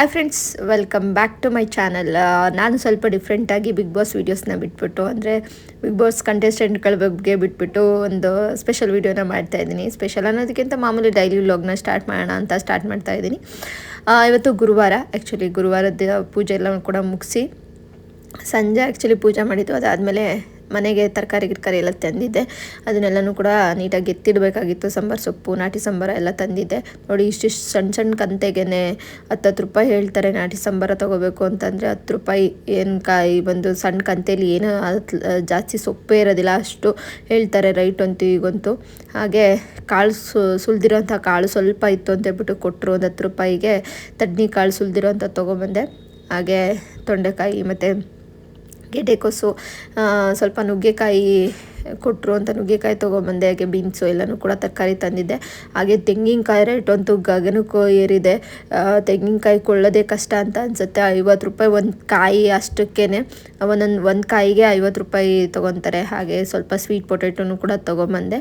Hi friends welcome back to my channel ನಾನು ಸ್ವಲ್ಪ ಡಿಫ್ರೆಂಟಾಗಿ ಬಿಗ್ ಬಾಸ್ ವೀಡಿಯೋಸ್ನ ಬಿಟ್ಬಿಟ್ಟು, ಅಂದರೆ ಬಿಗ್ ಬಾಸ್ ಕಂಟೆಸ್ಟೆಂಟ್ಗಳ ಬಗ್ಗೆ ಬಿಟ್ಬಿಟ್ಟು ಒಂದು ಸ್ಪೆಷಲ್ ವೀಡಿಯೋನ ಮಾಡ್ತಾ ಇದ್ದೀನಿ. ಸ್ಪೆಷಲ್ ಅನ್ನೋದಕ್ಕಿಂತ ಮಾಮೂಲಿ ಡೈಲಿ ವ್ಲಾಗ್ನ ಸ್ಟಾರ್ಟ್ ಮಾಡೋಣ ಅಂತ ಸ್ಟಾರ್ಟ್ ಮಾಡ್ತಾ ಇದ್ದೀನಿ. ಇವತ್ತು ಗುರುವಾರ ಆ್ಯಕ್ಚುಲಿ ಗುರುವಾರದ ಪೂಜೆ ಎಲ್ಲ ಕೂಡ ಮುಗಿಸಿ, ಸಂಜೆ ಆ್ಯಕ್ಚುಲಿ ಪೂಜೆ ಮಾಡಿದ್ದು ಅದಾದಮೇಲೆ ಮನೆಗೆ ತರಕಾರಿ, ಗಿರ್ಕಾರಿ ಎಲ್ಲ ತಂದಿದ್ದೆ. ಅದನ್ನೆಲ್ಲನೂ ಕೂಡ ನೀಟಾಗಿ ಎತ್ತಿಡಬೇಕಾಗಿತ್ತು. ಸಾಂಬಾರು ಸೊಪ್ಪು, ನಾಟಿ ಸಾಂಬಾರ ಎಲ್ಲ ತಂದಿದ್ದೆ. ನೋಡಿ, ಇಷ್ಟಿಷ್ಟು ಸಣ್ಣ ಸಣ್ಣ ಕಂತೆಗೇ ಹತ್ತು ರೂಪಾಯಿ ಹೇಳ್ತಾರೆ, ನಾಟಿ ಸಾಂಬಾರ ತೊಗೋಬೇಕು ಅಂತಂದರೆ ಹತ್ತು ರೂಪಾಯಿ ಏನು ಕಾಯಿ ಬಂದು ಸಣ್ಣ ಕಂತೆಯಲ್ಲಿ ಏನು ಜಾಸ್ತಿ ಸೊಪ್ಪೇ ಇರೋದಿಲ್ಲ, ಅಷ್ಟು ಹೇಳ್ತಾರೆ ರೈಟ್ ಅಂತೂ ಈಗಂತೂ ಹಾಗೆ ಕಾಳು ಸು, ಸುಲಿದಿರೋಂಥ ಕಾಳು ಸ್ವಲ್ಪ ಇತ್ತು ಅಂತ ಹೇಳ್ಬಿಟ್ಟು ಕೊಟ್ಟರು ಒಂದು ಹತ್ತು ರೂಪಾಯಿಗೆ. ತಡ್ನಿ ಕಾಳು ಸುಲಿದಿರೋಂಥ ತೊಗೊಬಂದೆ. ಹಾಗೆ ತೊಂಡೆಕಾಯಿ ಮತ್ತು ಗೆಡ್ಡೆಕೋಸು ಸ್ವಲ್ಪ ನುಗ್ಗೆಕಾಯಿ ಕೊಟ್ಟರು ಅಂತ ನುಗ್ಗೆಕಾಯಿ ತೊಗೊಂಬಂದೆ, ಹಾಗೆ ಬೀನ್ಸು ಎಲ್ಲನೂ ಕೂಡ ತರಕಾರಿ ತಂದಿದ್ದೆ. ಹಾಗೆ ತೆಂಗಿನಕಾಯಿ ರೇಟ್ ಅಂತೂ ಗಗನಕ್ಕೂ ಏರಿದೆ ತೆಂಗಿನಕಾಯಿ ಕೊಳ್ಳೋದೇ ಕಷ್ಟ ಅಂತ ಅನಿಸುತ್ತೆ. ಐವತ್ತು ರೂಪಾಯಿ ಒಂದು ಕಾಯಿ ಅಷ್ಟಕ್ಕೇ ಒಂದೊಂದು ಒಂದು ಕಾಯಿಗೆ ಐವತ್ತು ರೂಪಾಯಿ ತೊಗೊತಾರೆ. ಹಾಗೆ ಸ್ವಲ್ಪ ಸ್ವೀಟ್ ಪೊಟೇಟೋನು ಕೂಡ ತೊಗೊಂಬಂದೆ.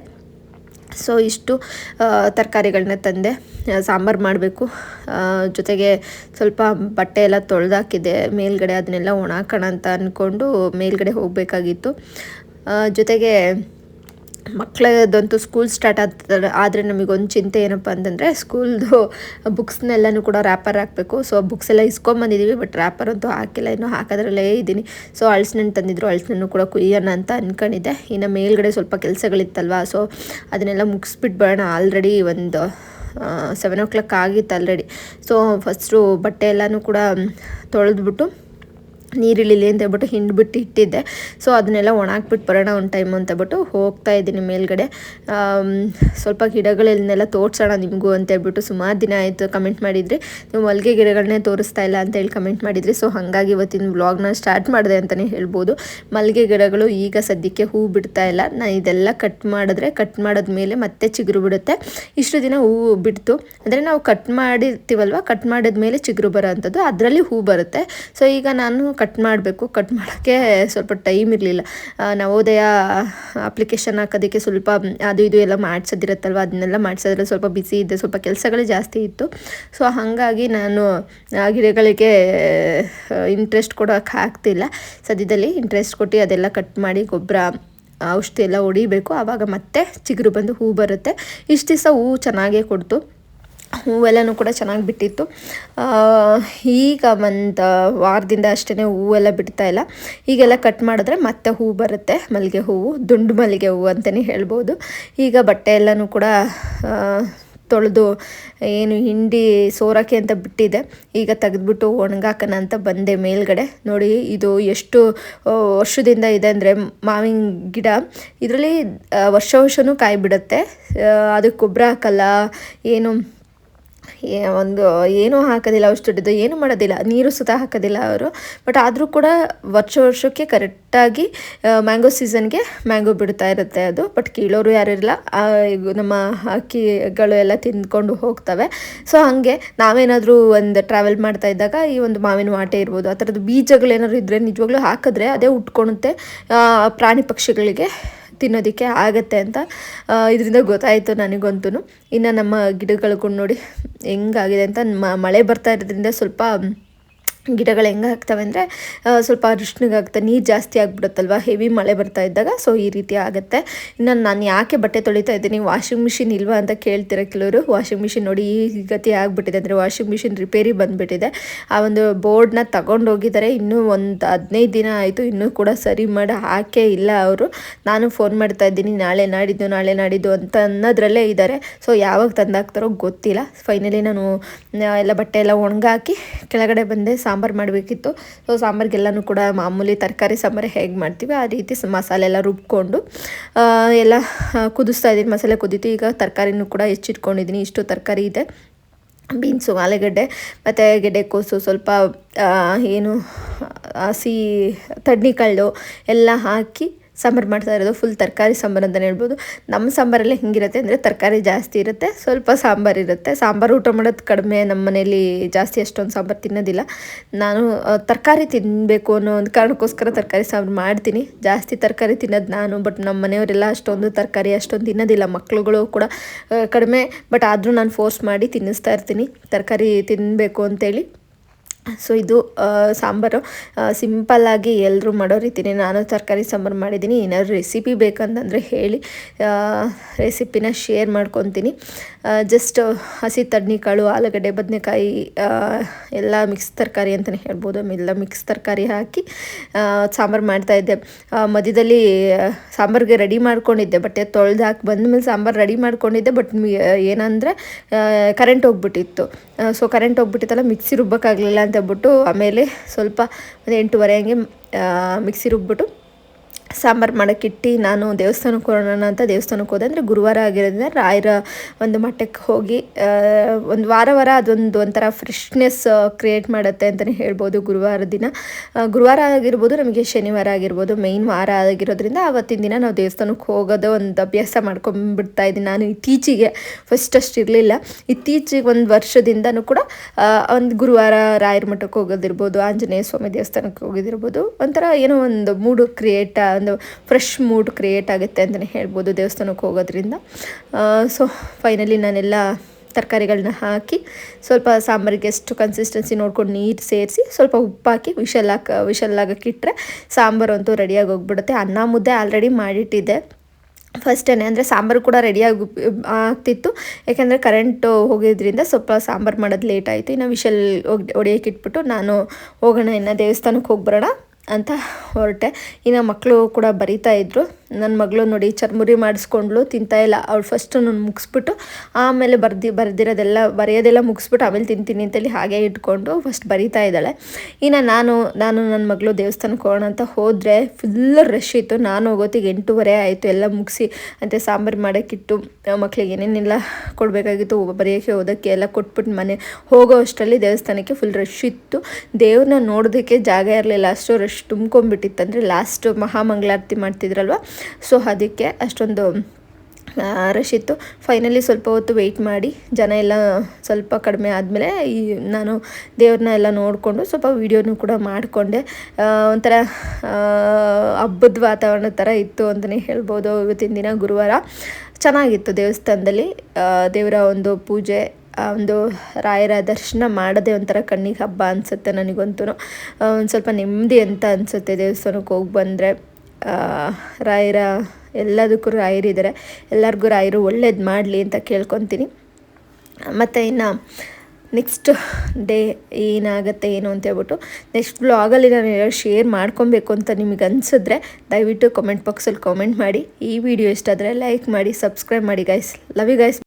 ಸೊ ಇಷ್ಟು ತರಕಾರಿಗಳನ್ನ ತಂದೆ. ಸಾಂಬಾರು ಮಾಡಬೇಕು. ಜೊತೆಗೆ ಸ್ವಲ್ಪ ಬಟ್ಟೆ ಎಲ್ಲ ತೊಳೆದಾಕಿದೆ ಮೇಲ್ಗಡೆ ಅದನ್ನೆಲ್ಲ ಒಣಾಕೋಣ ಅಂತ ಅಂದ್ಕೊಂಡು ಮೇಲ್ಗಡೆ ಹೋಗಬೇಕಾಗಿತ್ತು. ಜೊತೆಗೆ ಮಕ್ಕಳದಂತೂ ಸ್ಕೂಲ್ ಸ್ಟಾರ್ಟ್ ಆಗ್ತದೆ ಆದರೆ ನಮಗೊಂದು ಚಿಂತೆ ಏನಪ್ಪ ಅಂತಂದರೆ ಸ್ಕೂಲ್ದು ಬುಕ್ಸ್ನೆಲ್ಲನೂ ಕೂಡ ರ್ಯಾಪರ್ ಹಾಕಬೇಕು. ಸೊ ಬುಕ್ಸ್ ಎಲ್ಲ ಇಸ್ಕೊಂಬಂದಿದ್ದೀವಿ ಬಟ್ ರ್ಯಾಪರ್ ಅಂತೂ ಹಾಕಿಲ್ಲ. ಇನ್ನೂ ಹಾಕೋದ್ರಲ್ಲೇ ಇದ್ದೀನಿ. ಸೊ ಅಳ್ಸಣ್ಣು ತಂದಿದ್ರು ಅಳ್ಸಣ್ಣು ಕೂಡ ಕುಯ್ಯೋಣ ಅಂತ ಅಂದ್ಕೊಂಡಿದ್ದೆ ಇನ್ನು ಮೇಲ್ಗಡೆ ಸ್ವಲ್ಪ ಕೆಲಸಗಳಿತ್ತಲ್ವ ಸೊ ಅದನ್ನೆಲ್ಲ ಮುಗಿಸ್ಬಿಟ್ಟು ಬರೋಣ. ಆಲ್ರೆಡಿ ಒಂದು ಸೆವೆನ್ ಓ ಕ್ಲಾಕ್ ಆಗಿತ್ತು ಆಲ್ರೆಡಿ ಸೊ ಫಸ್ಟು ಬಟ್ಟೆ ಎಲ್ಲನೂ ಕೂಡ ತೊಳೆದ್ಬಿಟ್ಟು ನೀರಿಳಿಲಿ ಅಂತ ಹೇಳ್ಬಿಟ್ಟು ಹಿಂಡ್ಬಿಟ್ಟು ಇಟ್ಟಿದ್ದೆ. ಸೊ ಅದನ್ನೆಲ್ಲ ಒಣಾಕ್ಬಿಟ್ಟು ಬರೋಣ ಒಂದು ಟೈಮ್ ಅಂತ ಹೇಳ್ಬಿಟ್ಟು ಹೋಗ್ತಾ ಇದ್ದೀನಿ ಮೇಲ್ಗಡೆ. ಸ್ವಲ್ಪ ಗಿಡಗಳನ್ನೆಲ್ಲ ತೋರಿಸೋಣ ನಿಮಗೂ ಅಂತ ಹೇಳ್ಬಿಟ್ಟು ಸುಮಾರು ದಿನ ಆಯಿತು ಕಮೆಂಟ್ ಮಾಡಿದ್ರಿ. ನೀವು ಮಲ್ಲಿಗೆ ಗಿಡಗಳನ್ನೇ ತೋರಿಸ್ತಾ ಇಲ್ಲ ಅಂತ ಹೇಳಿ ಕಮೆಂಟ್ ಮಾಡಿದ್ರಿ. ಸೊ ಹಾಗಾಗಿ ಇವತ್ತಿನ ವ್ಲಾಗ್ನ ಸ್ಟಾರ್ಟ್ ಮಾಡಿದೆ ಅಂತಲೇ ಹೇಳ್ಬೋದು. ಮಲ್ಲಿಗೆ ಗಿಡಗಳು ಈಗ ಸದ್ಯಕ್ಕೆ ಹೂ ಬಿಡ್ತಾ ಇಲ್ಲ. ನಾನು ಇದೆಲ್ಲ ಕಟ್ ಮಾಡಿದ್ರೆ ಕಟ್ ಮಾಡಿದ್ಮೇಲೆ ಮತ್ತೆ ಚಿಗುರು ಬಿಡುತ್ತೆ. ಇಷ್ಟು ದಿನ ಹೂವು ಬಿಡ್ತು. ಅಂದರೆ ನಾವು ಕಟ್ ಮಾಡಿರ್ತೀವಲ್ವ? ಕಟ್ ಮಾಡಿದ್ಮೇಲೆ ಚಿಗುರು ಬರೋ ಅಂಥದ್ದು ಅದರಲ್ಲಿ ಹೂ ಬರುತ್ತೆ. ಸೊ ಈಗ ನಾನು ಕಟ್ ಮಾಡಬೇಕು. ಕಟ್ ಮಾಡೋಕ್ಕೆ ಸ್ವಲ್ಪ ಟೈಮ್ ಇರಲಿಲ್ಲ. ನವೋದಯ ಅಪ್ಲಿಕೇಶನ್ ಹಾಕೋದಕ್ಕೆ ಸ್ವಲ್ಪ ಅದು ಇದು ಎಲ್ಲ ಮಾಡಿಸೋದಿರುತ್ತಲ್ವ? ಅದನ್ನೆಲ್ಲ ಮಾಡಿಸೋದ್ರಲ್ಲಿ ಸ್ವಲ್ಪ ಬಿಸಿ ಇದ್ದೆ. ಸ್ವಲ್ಪ ಕೆಲಸಗಳು ಜಾಸ್ತಿ ಇತ್ತು. ಸೊ ಹಾಗಾಗಿ ನಾನು, ಆ, ಗಿಡಗಳಿಗೆ ಇಂಟ್ರೆಸ್ಟ್ ಕೊಡೋಕೆ ಆಗ್ತಿಲ್ಲ. ಸದ್ಯದಲ್ಲಿ ಇಂಟ್ರೆಸ್ಟ್ ಕೊಟ್ಟು ಅದೆಲ್ಲ ಕಟ್ ಮಾಡಿ ಗೊಬ್ಬರ, ಔಷಧಿ ಎಲ್ಲ ಹೊಡಿಬೇಕು. ಆವಾಗ ಮತ್ತೆ ಚಿಗುರು ಬಂದು ಹೂ ಬರುತ್ತೆ. ಇಷ್ಟು ದಿವಸ ಹೂ ಚೆನ್ನಾಗೇ ಕೊಡ್ತು. ಹೂವೆಲ್ಲನೂ ಕೂಡ ಚೆನ್ನಾಗಿ ಬಿಟ್ಟಿತ್ತು. ಈಗ ಒಂದು ವಾರದಿಂದ ಅಷ್ಟೇ ಹೂವೆಲ್ಲ ಬಿಡ್ತಾ ಇಲ್ಲ. ಈಗೆಲ್ಲ ಕಟ್ ಮಾಡಿದ್ರೆ ಮತ್ತೆ ಹೂ ಬರುತ್ತೆ, ಮಲ್ಲಿಗೆ ಹೂವು, ದುಂಡು ಮಲ್ಲಿಗೆ ಹೂವು ಅಂತಲೇ ಹೇಳ್ಬೋದು. ಈಗ ಬಟ್ಟೆ ಎಲ್ಲನೂ ಕೂಡ ತೊಳೆದು ಏನು ಹಿಂಡಿ ಸೋರಕ್ಕೆ ಅಂತ ಬಿಟ್ಟಿದೆ. ಈಗ ತೆಗೆದ್ಬಿಟ್ಟು ಒಣಗಾಕೋಣ ಅಂತ ಬಂದೆ ಮೇಲ್ಗಡೆ. ನೋಡಿ, ಇದು ಎಷ್ಟು ವರ್ಷದಿಂದ ಇದೆ ಅಂದರೆ ಮಾವಿನ ಗಿಡ. ಇದರಲ್ಲಿ ವರ್ಷ ವರ್ಷವೂ ಕಾಯಿ ಬಿಡುತ್ತೆ ಅದಕ್ಕೆ ಗೊಬ್ಬರ ಹಾಕಲ್ಲ, ಏನು ಒಂದು ಏನೂ ಹಾಕೋದಿಲ್ಲ ಔಷಧಿದ್ದು ಏನು ಮಾಡೋದಿಲ್ಲ, ನೀರು ಸುತ್ತ ಹಾಕೋದಿಲ್ಲ ಅವರು. ಬಟ್ ಆದರೂ ಕೂಡ ವರ್ಷ ವರ್ಷಕ್ಕೆ ಕರೆಕ್ಟಾಗಿ ಮ್ಯಾಂಗೋ ಸೀಸನ್ಗೆ ಮ್ಯಾಂಗೋ ಬಿಡ್ತಾ ಇರುತ್ತೆ ಅದು. ಬಟ್ ಕೀಳೋರು ಯಾರು ಈಗ ನಮ್ಮ ಹಕ್ಕಿಗಳು ಎಲ್ಲ ತಿಂದ್ಕೊಂಡು ಹೋಗ್ತವೆ. ಸೊ ಹಾಗೆ ನಾವೇನಾದರೂ ಒಂದು ಟ್ರಾವೆಲ್ ಮಾಡ್ತಾ ಇದ್ದಾಗ ಈ ಒಂದು ಮಾವಿನ ವಾಟೆ ಇರ್ಬೋದು, ಆ ಥರದ್ದು ಬೀಜಗಳೇನಾದ್ರು ಇದ್ದರೆ ನಿಜವಾಗ್ಲೂ ಹಾಕಿದ್ರೆ ಅದೇ ಉಟ್ಕೊಳುತ್ತೆ ಪ್ರಾಣಿ ಪಕ್ಷಿಗಳಿಗೆ. ತಿನ್ನೋದಕ್ಕೆ ಆಗತ್ತೆ ಅಂತ ಇದರಿಂದ ಗೊತ್ತಾಯಿತು ನನಗಂತೂ. ಇನ್ನು ನಮ್ಮ ಗಿಡಗಳಿಗೂ ನೋಡಿ ಹೆಂಗಾಗಿದೆ ಅಂತ ಮಳೆ ಬರ್ತಾ ಇರೋದ್ರಿಂದ ಸ್ವಲ್ಪ ಗಿಡಗಳು ಹೆಂಗೆ ಆಗ್ತವೆ ಅಂದರೆ ಸ್ವಲ್ಪ ಅರಿಶಿನಗಾಗ್ತವೆ ನೀರು ಜಾಸ್ತಿ ಆಗಿಬಿಡುತ್ತಲ್ವ ಹೆವಿ ಮಳೆ ಬರ್ತಾ ಇದ್ದಾಗ ಸೊ ಈ ರೀತಿ ಆಗುತ್ತೆ. ಇನ್ನು ನಾನು ಯಾಕೆ ಬಟ್ಟೆ ತೊಳಿತಾ ಇದ್ದೀನಿ ವಾಷಿಂಗ್ ಮಿಷಿನ್ ಇಲ್ವಾ ಅಂತ ಕೇಳ್ತೀರ ಕೆಲವರು? ವಾಷಿಂಗ್ ಮಿಷಿನ್ ನೋಡಿ ಈ ಗತಿ ಆಗಿಬಿಟ್ಟಿದೆ ಅಂದರೆ ವಾಷಿಂಗ್ ಮಿಷಿನ್ ರಿಪೇರಿ ಬಂದುಬಿಟ್ಟಿದೆ. ಆ ಒಂದು ಬೋರ್ಡ್ನ ತಗೊಂಡು ಹೋಗಿದ್ದಾರೆ ಇನ್ನೂ ಒಂದು ಹದಿನೈದು ದಿನ ಆಯಿತು, ಇನ್ನೂ ಕೂಡ ಸರಿ ಮಾಡಿ ಹಾಕೇ ಇಲ್ಲ ಅವರು. ನಾನು ಫೋನ್ ಮಾಡ್ತಾ ಇದ್ದೀನಿ, ನಾಳೆ ನಾಡಿದ್ದು ನಾಳೆ ನಾಡಿದ್ದು ಅಂತ ಅನ್ನೋದ್ರಲ್ಲೇ ಇದ್ದಾರೆ ಸೊ ಯಾವಾಗ ತಂದಾಕ್ತಾರೋ ಗೊತ್ತಿಲ್ಲ. ಫೈನಲಿ ನಾನು ಎಲ್ಲ ಬಟ್ಟೆ ಎಲ್ಲ ಒಣಗಾಕಿ, ಕೆಳಗಡೆ ಬಂದೆ ಸಾಂಬಾರು ಮಾಡಬೇಕಿತ್ತು. ಸೊ ಸಾಂಬಾರಿಗೆಲ್ಲನೂ ಕೂಡ ಮಾಮೂಲಿ ತರಕಾರಿ ಸಾಂಬಾರು ಹೇಗೆ ಮಾಡ್ತೀವಿ, ಆ ರೀತಿ ಮಸಾಲೆ ಎಲ್ಲ ರುಬ್ಕೊಂಡು ಎಲ್ಲ ಕುದಿಸ್ತಾ ಇದ್ದೀನಿ. ಮಸಾಲೆ ಕುದೀತು. ಈಗ ತರಕಾರಿನೂ ಕೂಡ ಹೆಚ್ಚಿಟ್ಕೊಂಡಿದ್ದೀನಿ. ಇಷ್ಟು ತರಕಾರಿ ಇದೆ. ಬೀನ್ಸು, ಆಲೂಗಡ್ಡೆ, ಮತ್ತು ಗೆಡ್ಡೆಕೋಸು ಸ್ವಲ್ಪ ಏನು ಹಸಿ ತಡ್ನಿಕಾಳು ಎಲ್ಲ ಹಾಕಿ ಸಾಂಬಾರು ಮಾಡ್ತಾ ಇರೋದು ಫುಲ್ ತರಕಾರಿ ಸಾಂಬಾರು ಅಂತಲೇ ಹೇಳ್ಬೋದು. ನಮ್ಮ ಸಾಂಬಾರಲ್ಲಿ ಹೆಂಗಿರುತ್ತೆ ಅಂದರೆ ತರಕಾರಿ ಜಾಸ್ತಿ ಇರುತ್ತೆ, ಸ್ವಲ್ಪ ಸಾಂಬಾರು ಇರುತ್ತೆ. ಸಾಂಬಾರು ಊಟ ಮಾಡೋದು ಕಡಿಮೆ ನಮ್ಮ ಮನೇಲಿ ಜಾಸ್ತಿ ಅಷ್ಟೊಂದು ಸಾಂಬಾರು ತಿನ್ನೋದಿಲ್ಲ. ನಾನು ತರಕಾರಿ ತಿನ್ನಬೇಕು ಅನ್ನೋ ಒಂದು ಕಾರಣಕ್ಕೋಸ್ಕರ ತರಕಾರಿ ಸಾಂಬಾರು ಮಾಡ್ತೀನಿ. ಜಾಸ್ತಿ ತರಕಾರಿ ತಿನ್ನೋದು ನಾನು ಬಟ್ ನಮ್ಮ ಮನೆಯವರೆಲ್ಲ ಅಷ್ಟೊಂದು ತರಕಾರಿ ಅಷ್ಟೊಂದು ತಿನ್ನೋದಿಲ್ಲ. ಮಕ್ಕಳುಗಳು ಕೂಡ ಕಡಿಮೆ ಬಟ್ ಆದರೂ ನಾನು ಫೋರ್ಸ್ ಮಾಡಿ ತಿನ್ನಿಸ್ತಾ ಇರ್ತೀನಿ. ತರಕಾರಿ ತಿನ್ನಬೇಕು ಅಂತೇಳಿ. ಸೊ ಇದು ಸಾಂಬಾರು ಸಿಂಪಲ್ಲಾಗಿ ಎಲ್ಲರೂ ಮಾಡೋ ರೀತಿನೇ ನಾನು ತರಕಾರಿ ಸಾಂಬಾರು ಮಾಡಿದ್ದೀನಿ. ಏನಾದ್ರು ರೆಸಿಪಿ ಬೇಕಂತಂದರೆ ಹೇಳಿ ರೆಸಿಪಿನ ಶೇರ್ ಮಾಡ್ಕೊತೀನಿ. ಜಸ್ಟ್ ಹಸಿ ತಡ್ನಿಕಾಳು ಆಲೂಗಡ್ಡೆ, ಬದನೆಕಾಯಿ ಎಲ್ಲ ಮಿಕ್ಸ್ ತರಕಾರಿ ಅಂತಲೇ ಹೇಳ್ಬೋದು. ಎಲ್ಲ ಮಿಕ್ಸ್ ತರಕಾರಿ ಹಾಕಿ ಸಾಂಬಾರು ಮಾಡ್ತಾಯಿದ್ದೆ ಮಧ್ಯದಲ್ಲಿ ಸಾಂಬಾರಿಗೆ ರೆಡಿ ಮಾಡ್ಕೊಂಡಿದ್ದೆ. ಬಟ್ ತೊಳೆದು ಹಾಕಿ ಬಂದಮೇಲೆ ಸಾಂಬಾರು ರೆಡಿ ಮಾಡ್ಕೊಂಡಿದ್ದೆ. ಬಟ್ ಏನಂದರೆ ಕರೆಂಟ್ ಹೋಗ್ಬಿಟ್ಟಿತ್ತು. ಸೊ ಕರೆಂಟ್ ಹೋಗ್ಬಿಟ್ಟಿತ್ತಲ್ಲ ಮಿಕ್ಸಿ ರುಬ್ಬಕ್ಕಾಗಲಿಲ್ಲ ಅಂತ ಹೇಳ್ಬಿಟ್ಟು ಆಮೇಲೆ ಸ್ವಲ್ಪ ಒಂದು ಎಂಟೂವರೆ ಹಂಗೆ ಮಿಕ್ಸಿ ರುಬ್ಬಿಟ್ಟು ಸಾಂಬಾರು ಮಾಡೋಕ್ಕಿಟ್ಟು ನಾನು ದೇವಸ್ಥಾನಕ್ಕೆ ಹೋಗೋಣ ಅಂತ ದೇವಸ್ಥಾನಕ್ಕೆ ಹೋದೆ. ಅಂದರೆ ಗುರುವಾರ ಆಗಿರೋದ್ರಿಂದ ರಾಯರ ಒಂದು ಮಠಕ್ಕೆ ಹೋಗಿ ಒಂದು ವಾರ ವಾರ ಅದೊಂದು ಒಂಥರ ಫ್ರೆಶ್ನೆಸ್ ಕ್ರಿಯೇಟ್ ಮಾಡುತ್ತೆ ಅಂತಲೇ ಹೇಳ್ಬೋದು ಗುರುವಾರ ದಿನ. ಗುರುವಾರ ಆಗಿರ್ಬೋದು, ನಮಗೆ ಶನಿವಾರ ಆಗಿರ್ಬೋದು ಮೇಯ್ನ್ ವಾರ ಆಗಿರೋದ್ರಿಂದ ಆವತ್ತಿನ ದಿನ ನಾವು ದೇವಸ್ಥಾನಕ್ಕೆ ಹೋಗೋದು ಒಂದು ಅಭ್ಯಾಸ ಮಾಡ್ಕೊಂಬಿಡ್ತಾ ಇದ್ದೀನಿ. ನಾನು ಇತ್ತೀಚೆಗೆ ಫಸ್ಟ್ ಅಷ್ಟು ಇರಲಿಲ್ಲ. ಇತ್ತೀಚೆಗೆ ಒಂದು ವರ್ಷದಿಂದನೂ ಕೂಡ ಒಂದು ಗುರುವಾರ ರಾಯರ ಮಠಕ್ಕೆ ಹೋಗೋದಿರ್ಬೋದು, ಆಂಜನೇಯ ಸ್ವಾಮಿ ದೇವಸ್ಥಾನಕ್ಕೆ ಹೋಗೋದಿರ್ಬೋದು. ಒಂಥರ ಏನೋ ಒಂದು ಮೂಡು ಕ್ರಿಯೇಟ್ ಒಂದು ಫ್ರೆಶ್ ಮೂಡ್ ಕ್ರಿಯೇಟ್ ಆಗುತ್ತೆ ಅಂತಲೇ ಹೇಳ್ಬೋದು ದೇವಸ್ಥಾನಕ್ಕೆ ಹೋಗೋದ್ರಿಂದ. ಸೊ ಫೈನಲಿ ನಾನೆಲ್ಲ ತರಕಾರಿಗಳನ್ನ ಹಾಕಿ ಸ್ವಲ್ಪ ಸಾಂಬಾರಿಗೆ ಎಷ್ಟು ಕನ್ಸಿಸ್ಟೆನ್ಸಿ ನೋಡ್ಕೊಂಡು ನೀರು ಸೇರಿಸಿ ಸ್ವಲ್ಪ ಉಪ್ಪು ಹಾಕಿ ವಿಷಲ್ ಹಾಕಿ ಆಗಕ್ಕಿಟ್ರೆ ಸಾಂಬಾರು ಅಂತೂ ರೆಡಿಯಾಗಿ ಹೋಗ್ಬಿಡುತ್ತೆ. ಅನ್ನ ಮುದ್ದೆ ಆಲ್ರೆಡಿ ಮಾಡಿಟ್ಟಿದ್ದೆ. ಫಸ್ಟೇ ಅಂದರೆ ಸಾಂಬಾರು ಕೂಡ ರೆಡಿಯಾಗಿ ಆಗ್ತಿತ್ತು. ಯಾಕೆಂದರೆ ಕರೆಂಟು ಹೋಗಿದ್ದರಿಂದ ಸ್ವಲ್ಪ ಸಾಂಬಾರು ಮಾಡೋದು ಲೇಟ್ ಆಯಿತು. ಇನ್ನು ವಿಷಲ್ ಹೋಗಿ ಇಟ್ಬಿಟ್ಟು ನಾನು ಹೋಗೋಣ ಇನ್ನು ದೇವಸ್ಥಾನಕ್ಕೆ ಹೋಗಿ ಬರೋಣ ಅಂತ ಹೊರಟೆ. ಇನ್ನು ಮಕ್ಕಳು ಕೂಡ ಬರಿತಾ ಇದ್ದರು ನನ್ನ ಮಗಳು ನೋಡಿ ಚರ್ಮುರಿ ಮಾಡಿಸ್ಕೊಂಡ್ಲು ಇಲ್ಲ. ಅವಳು ಫಸ್ಟ್ ನಾನು ಮುಗಿಸ್ಬಿಟ್ಟು ಆಮೇಲೆ ಬರ್ದಿ, ಬರೆದಿರೋದೆಲ್ಲ, ಬರೆಯೋದೆಲ್ಲ ಮುಗಿಸ್ಬಿಟ್ಟು ಆಮೇಲೆ ತಿಂತೀನಿ ಅಂತೇಳಿ ಹಾಗೆ ಇಟ್ಕೊಂಡು ಫಸ್ಟ್ ಬರಿತಾ ಇದ್ದಾಳೆ. ಇನ್ನು ನಾನು ನಾನು ನನ್ನ ಮಗಳು ದೇವಸ್ಥಾನಕ್ಕೆ ಹೋಗೋಣ ಅಂತ ಹೋದರೆ ಫುಲ್ ರಶ್ ಇತ್ತು. ನಾನು ಹೋಗೋತ್ತಿಗೆ ಎಂಟೂವರೆ ಆಯಿತು. ಎಲ್ಲ ಮುಗಿಸಿ ಅಂತ ಸಾಂಬಾರು ಮಾಡೋಕ್ಕಿಟ್ಟು ಮಕ್ಕಳಿಗೆ ಏನೇನೆಲ್ಲ ಕೊಡಬೇಕಾಗಿತ್ತು ಬರೆಯೋಕ್ಕೆ ಓದೋಕ್ಕೆ ಎಲ್ಲ ಕೊಟ್ಬಿಟ್ಟು ಮನೆ ಹೋಗೋ ಅಷ್ಟರಲ್ಲಿ ದೇವಸ್ಥಾನಕ್ಕೆ ಫುಲ್ ರಶ್ ಇತ್ತು. ದೇವ್ರನ್ನ ನೋಡೋದಕ್ಕೆ ಜಾಗ ಇರಲಿಲ್ಲ. ಅಷ್ಟು ರಶ್ ತುಂಬ್ಕೊಂಡ್ಬಿಟ್ಟಿತ್ತು ಅಂದರೆ ಲಾಸ್ಟ್ ಮಹಾಮಂಗಳಾರತಿ ಮಾಡ್ತಿದ್ರಲ್ವ? ಸೊ ಅದಕ್ಕೆ ಅಷ್ಟೊಂದು ರಶ್ ಇತ್ತು. ಫೈನಲಿ ಸ್ವಲ್ಪ ಹೊತ್ತು ವೆಯ್ಟ್ ಮಾಡಿ, ಜನ ಎಲ್ಲ ಸ್ವಲ್ಪ ಕಡಿಮೆ ಆದಮೇಲೆ ಈ, ನಾನು ದೇವ್ರನ್ನ ಎಲ್ಲ ನೋಡಿಕೊಂಡು ಸ್ವಲ್ಪ ವೀಡಿಯೋನು ಕೂಡ ಮಾಡಿಕೊಂಡೆ. ಒಂಥರ ಹಬ್ಬದ ವಾತಾವರಣ ಥರ ಇತ್ತು ಅಂತಲೇ ಹೇಳ್ಬೋದು. ಇವತ್ತಿನ ದಿನ ಗುರುವಾರ ಚೆನ್ನಾಗಿತ್ತು ದೇವಸ್ಥಾನದಲ್ಲಿ. ದೇವರ ಒಂದು ಪೂಜೆ ಒಂದು ರಾಯರ ದರ್ಶನ ಮಾಡೋದೇ ಒಂಥರ ಕಣ್ಣಿಗೆ ಹಬ್ಬ ಅನಿಸುತ್ತೆ ನನಗಂತೂ. ಒಂದು ಸ್ವಲ್ಪ ನೆಮ್ಮದಿ ಅಂತ ಅನಿಸುತ್ತೆ ದೇವಸ್ಥಾನಕ್ಕೆ ಹೋಗಿ ಬಂದರೆ. ರಾಯರ ಎಲ್ಲದಕ್ಕೂ ರಾಯರಿದ್ದಾರೆ ಎಲ್ಲರಿಗೂ ರಾಯರು ಒಳ್ಳೇದು ಮಾಡಲಿ ಅಂತ ಕೇಳ್ಕೊತೀನಿ. ಮತ್ತು ಇನ್ನು ನೆಕ್ಸ್ಟ್ ಡೇ ಏನಾಗುತ್ತೆ ಏನು ಅಂತ ಹೇಳ್ಬಿಟ್ಟು ನೆಕ್ಸ್ಟ್ ಬ್ಲಾಗಲ್ಲಿ ನಾನು ಶೇರ್ ಮಾಡ್ಕೊಬೇಕು ಅಂತ ನಿಮಗೆ ಅನಿಸಿದ್ರೆ ದಯವಿಟ್ಟು ಕಮೆಂಟ್ ಬಾಕ್ಸಲ್ಲಿ ಕಾಮೆಂಟ್ ಮಾಡಿ. ಈ ವಿಡಿಯೋ ಇಷ್ಟ ಆದರೆ ಲೈಕ್ ಮಾಡಿ ಸಬ್ಸ್ಕ್ರೈಬ್ ಮಾಡಿ ಗೈಸ್ ಲವ್ ಯು ಗೈಸ್